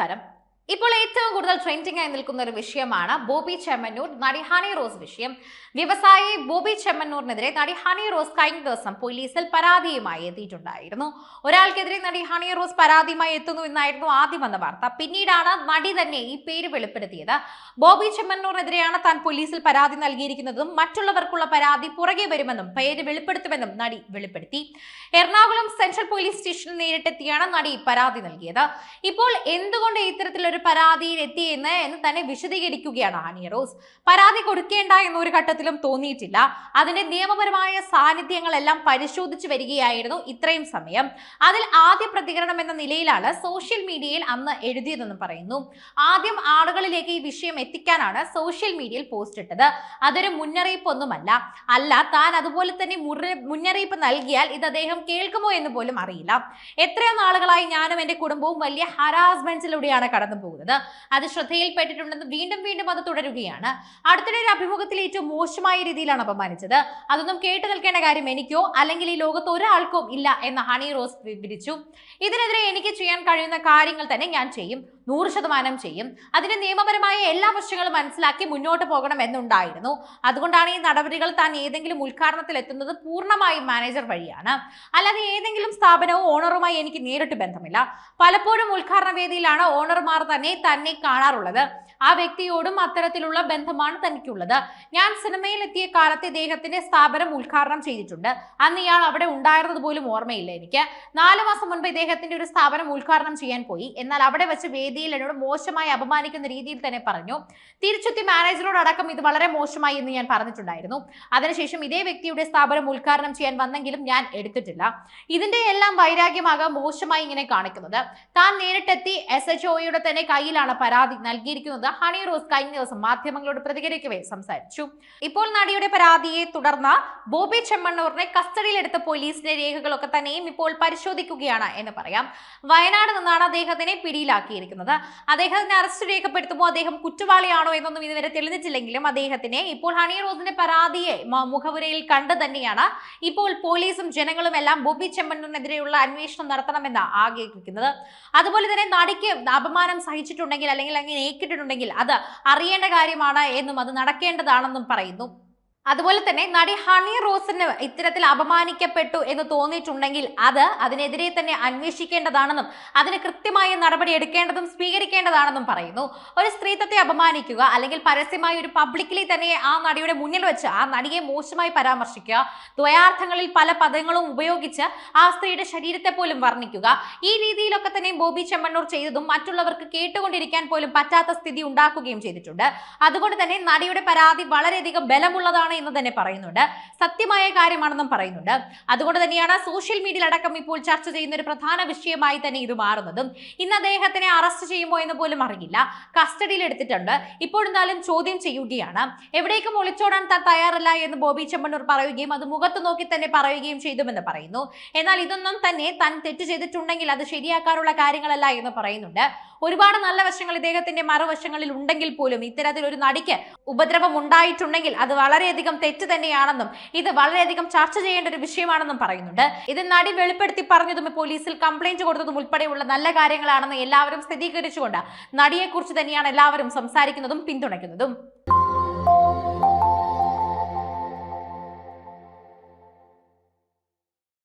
നമസ്കാരം ഇപ്പോൾ ഏറ്റവും കൂടുതൽ ട്രെൻഡിംഗ് ആയി നിൽക്കുന്ന ഒരു വിഷയമാണ് ബോബി ചെമ്മന്നൂർ നടി ഹണി റോസ് വിഷയം. വ്യവസായി ബോബി ചെമ്മന്നൂരിനെതിരെ നടി ഹണി റോസ് കഴിഞ്ഞ ദിവസം പോലീസിൽ പരാതിയുമായി എത്തിയിട്ടുണ്ടായിരുന്നു. ഒരാൾക്കെതിരെ നടി ഹണി റോസ് പരാതിയുമായി എത്തുന്നു എന്നായിരുന്നു ആദ്യം വന്ന വാർത്ത. പിന്നീടാണ് നടി തന്നെ ഈ പേര് വെളിപ്പെടുത്തിയത്. ബോബി ചെമ്മന്നൂറിനെതിരെയാണ് താൻ പോലീസിൽ പരാതി നൽകിയിരിക്കുന്നതും മറ്റുള്ളവർക്കുള്ള പരാതി പുറകെ വരുമെന്നും പേര് വെളിപ്പെടുത്തുമെന്നും നടി വെളിപ്പെടുത്തി. എറണാകുളം സെൻട്രൽ പോലീസ് സ്റ്റേഷനിൽ നേരിട്ടെത്തിയാണ് നടി പരാതി നൽകിയത്. ഇപ്പോൾ എന്തുകൊണ്ട് ഇത്തരത്തിലൊരു പരാതിയിൽ എത്തിയെന്ന് എന്ന് തന്നെ വിശദീകരിക്കുകയാണ് ഹണി റോസ്. പരാതി കൊടുക്കേണ്ട എന്നൊരു ഘട്ടത്തിലും തോന്നിയിട്ടില്ല. അതിന്റെ നിയമപരമായ സാന്നിധ്യങ്ങളെല്ലാം പരിശോധിച്ചു വരികയായിരുന്നു ഇത്രയും സമയം. അതിൽ ആദ്യ പ്രതികരണം എന്ന നിലയിലാണ് സോഷ്യൽ മീഡിയയിൽ അന്ന് എഴുതിയതെന്ന് പറയുന്നു. ആദ്യം ആളുകളിലേക്ക് ഈ വിഷയം എത്തിക്കാനാണ് സോഷ്യൽ മീഡിയയിൽ പോസ്റ്റ് ഇട്ടത്. അതൊരു മുന്നറിയിപ്പൊന്നുമല്ല. അല്ല താൻ അതുപോലെ തന്നെ മുന്നറിയിപ്പ് നൽകിയാൽ ഇത് അദ്ദേഹം കേൾക്കുമോ എന്ന് പോലും അറിയില്ല. എത്രയോ നാളുകളായി ഞാനും എന്റെ കുടുംബവും വലിയ ഹരാസ്മെന്റ്സിലൂടെയാണ് കടന്നു പോകുന്നത് അത് ശ്രദ്ധയിൽപ്പെട്ടിട്ടുണ്ടെന്ന് വീണ്ടും വീണ്ടും അത് തുടരുകയാണ്. അടുത്തിടെ ഒരു അഭിമുഖത്തിൽ ഏറ്റവും മോശമായ രീതിയിലാണ് അപമാനിച്ചത്. അതൊന്നും കേട്ടു നിൽക്കേണ്ട കാര്യം എനിക്കോ അല്ലെങ്കിൽ ഈ ലോകത്ത് ഒരാൾക്കോ ഇല്ല എന്ന് ഹണി റോസ് വിവരിച്ചു ഇതിനെതിരെ എനിക്ക് ചെയ്യാൻ കഴിയുന്ന കാര്യങ്ങൾ തന്നെ ഞാൻ ചെയ്യും. നൂറ് ശതമാനം ചെയ്യും. അതിന് നിയമപരമായ എല്ലാ വശങ്ങളും മനസ്സിലാക്കി മുന്നോട്ട് പോകണം എന്നുണ്ടായിരുന്നു അതുകൊണ്ടാണ് ഈ നടപടികൾ താൻ ഏതെങ്കിലും ഉദ്ഘാടനത്തിൽ എത്തുന്നത് പൂർണമായും മാനേജർ വഴിയാണ്. അല്ലാതെ ഏതെങ്കിലും സ്ഥാപനവും ഓണറുമായി എനിക്ക് നേരിട്ട് ബന്ധമില്ല. പലപ്പോഴും ഉദ്ഘാടന വേദിയിലാണ് ഓണർമാർ തന്നെ തന്നെ കാണാറുള്ളത്. ആ വ്യക്തിയോടും അത്തരത്തിലുള്ള ബന്ധമാണ് തനിക്കുള്ളത്. ഞാൻ സിനിമയിൽ എത്തിയ കാലത്ത് ഇദ്ദേഹത്തിന്റെ സ്ഥാപനം ഉദ്ഘാടനം ചെയ്തിട്ടുണ്ട്. അന്ന് ഇയാൾ അവിടെ ഉണ്ടായിരുന്നത് പോലും ഓർമ്മയില്ല എനിക്ക്. നാല് മാസം മുൻപ് ഇദ്ദേഹത്തിന്റെ ഒരു സ്ഥാപനം ഉദ്ഘാടനം ചെയ്യാൻ പോയി. എന്നാൽ അവിടെ വെച്ച് വേദിയിൽ എന്നോട് മോശമായി അപമാനിക്കുന്ന രീതിയിൽ തന്നെ പറഞ്ഞു. തിരിച്ചെത്തി മാനേജറോടക്കം ഇത് വളരെ മോശമായി എന്ന് ഞാൻ പറഞ്ഞിട്ടുണ്ടായിരുന്നു. അതിനുശേഷം ഇതേ വ്യക്തിയുടെ സ്ഥാപനം ഉദ്ഘാടനം ചെയ്യാൻ വന്നെങ്കിലും ഞാൻ എടുത്തിട്ടില്ല. ഇതിന്റെ എല്ലാം വൈരാഗ്യമാകാം മോശമായി ഇങ്ങനെ കാണിക്കുന്നത്. താൻ നേരിട്ടെത്തി എസ് എച്ച് ഒയുടെ തന്നെ കയ്യിലാണ് പരാതി നൽകിയിരിക്കുന്നത്. ഹണി റോസ് കഴിഞ്ഞ ദിവസം മാധ്യമങ്ങളോട് പ്രതികരിക്കവേ സംസാരിച്ചു. ഇപ്പോൾ നടിയുടെ പരാതിയെ തുടർന്ന് ബോബി ചെമ്മണ്ണൂറിനെ കസ്റ്റഡിയിലെടുത്ത പോലീസിന്റെ രേഖകളൊക്കെ തന്നെയും ഇപ്പോൾ പരിശോധിക്കുകയാണ് എന്ന് പറയാം. വയനാട് നിന്നാണ് അദ്ദേഹത്തിനെ പിടിയിലാക്കിയിരിക്കുന്നത്. അദ്ദേഹത്തിനെ അറസ്റ്റ് രേഖപ്പെടുത്തുമ്പോൾ അദ്ദേഹം കുറ്റവാളിയാണോ എന്നൊന്നും ഇതുവരെ തെളിഞ്ഞിട്ടില്ലെങ്കിലും അദ്ദേഹത്തിനെ ഇപ്പോൾ ഹണി റോസിന്റെ പരാതിയെ മുഖപുരയിൽ കണ്ടു തന്നെയാണ് ഇപ്പോൾ പോലീസും ജനങ്ങളും എല്ലാം ബോബി ചെമ്മണ്ണൂരിനെതിരെയുള്ള അന്വേഷണം നടത്തണമെന്ന് ആഗ്രഹിക്കുന്നത് അതുപോലെ തന്നെ നടിക്ക് അപമാനം സഹിച്ചിട്ടുണ്ടെങ്കിൽ അല്ലെങ്കിൽ അങ്ങനെ ഏക്കിട്ടിട്ടുണ്ടെങ്കിൽ അത് അറിയേണ്ട കാര്യമാണ് എന്നും അത് നടക്കേണ്ടതാണെന്നും പറയുന്നു. അതുപോലെ തന്നെ നടി ഹണി റോസിന് ഇത്തരത്തിൽ അപമാനിക്കപ്പെട്ടു എന്ന് തോന്നിയിട്ടുണ്ടെങ്കിൽ അത് അതിനെതിരെ തന്നെ അന്വേഷിക്കേണ്ടതാണെന്നും അതിന് കൃത്യമായ നടപടി എടുക്കേണ്ടതും സ്വീകരിക്കേണ്ടതാണെന്നും പറയുന്നു. ഒരു സ്ത്രീത്വത്തെ അപമാനിക്കുക അല്ലെങ്കിൽ പരസ്യമായി ഒരു പബ്ലിക്കലി തന്നെ ആ നടിയുടെ മുന്നിൽ വെച്ച് ആ നടിയെ മോശമായി പരാമർശിക്കുക ദ്വയാർത്ഥങ്ങളിൽ പല പദങ്ങളും ഉപയോഗിച്ച് ആ സ്ത്രീയുടെ ശരീരത്തെ പോലും വർണിക്കുക ഈ രീതിയിലൊക്കെ തന്നെ ബോബി ചെമ്മണ്ണൂർ ചെയ്തതും മറ്റുള്ളവർക്ക് കേട്ടുകൊണ്ടിരിക്കാൻ പോലും പറ്റാത്ത സ്ഥിതി ഉണ്ടാക്കുകയും ചെയ്തിട്ടുണ്ട്. അതുകൊണ്ട് തന്നെ നടിയുടെ പരാതി വളരെയധികം ബലമുള്ളതാണ് എന്ന് തന്നെ പറയുന്നുണ്ട്. സത്യമായ കാര്യമാണെന്നും പറയുന്നുണ്ട്. അതുകൊണ്ട് തന്നെയാണ് സോഷ്യൽ മീഡിയയിൽ അടക്കം ഇപ്പോൾ ചർച്ച ചെയ്യുന്ന ഒരു പ്രധാന വിഷയമായി തന്നെ ഇത് മാറുന്നതും. ഇന്ന് അദ്ദേഹത്തിനെ അറസ്റ്റ് ചെയ്യുമോ എന്ന് പോലും അറിയില്ല കസ്റ്റഡിയിൽ എടുത്തിട്ടുണ്ട്. ഇപ്പോഴെന്നാലും ചോദ്യം ചെയ്യുകയാണ്. എവിടേക്കും ഒളിച്ചോടാൻ താൻ തയ്യാറല്ല എന്ന് ബോബി ചെമ്മണ്ണൂർ പറയുകയും അത് മുഖത്ത് നോക്കി തന്നെ പറയുകയും ചെയ്തുമെന്ന് പറയുന്നു. എന്നാൽ ഇതൊന്നും തന്നെ താൻ തെറ്റ് ചെയ്തിട്ടുണ്ടെങ്കിൽ അത് ശരിയാക്കാനുള്ള കാര്യങ്ങളല്ല എന്ന് പറയുന്നുണ്ട്. ഒരുപാട് നല്ല വശങ്ങൾ ഇദ്ദേഹത്തിന്റെ മറുവശങ്ങളിൽ ഉണ്ടെങ്കിൽ പോലും ഇത്തരത്തിൽ ഒരു നടിക്ക് ഉപദ്രവം ഉണ്ടായിട്ടുണ്ടെങ്കിൽ അത് വളരെയധികം തെറ്റ് തന്നെയാണെന്നും ഇത് വളരെയധികം ചർച്ച ചെയ്യേണ്ട ഒരു വിഷയമാണെന്നും പറയുന്നുണ്ട്. ഇത് നടി വെളിപ്പെടുത്തി പറഞ്ഞതും പോലീസിൽ കംപ്ലൈന്റ് കൊടുത്തതും ഉൾപ്പെടെയുള്ള നല്ല കാര്യങ്ങളാണെന്ന് എല്ലാവരും സ്ഥിരീകരിച്ചുകൊണ്ട് നടിയെക്കുറിച്ച് തന്നെയാണ് എല്ലാവരും സംസാരിക്കുന്നതും പിന്തുണയ്ക്കുന്നതും.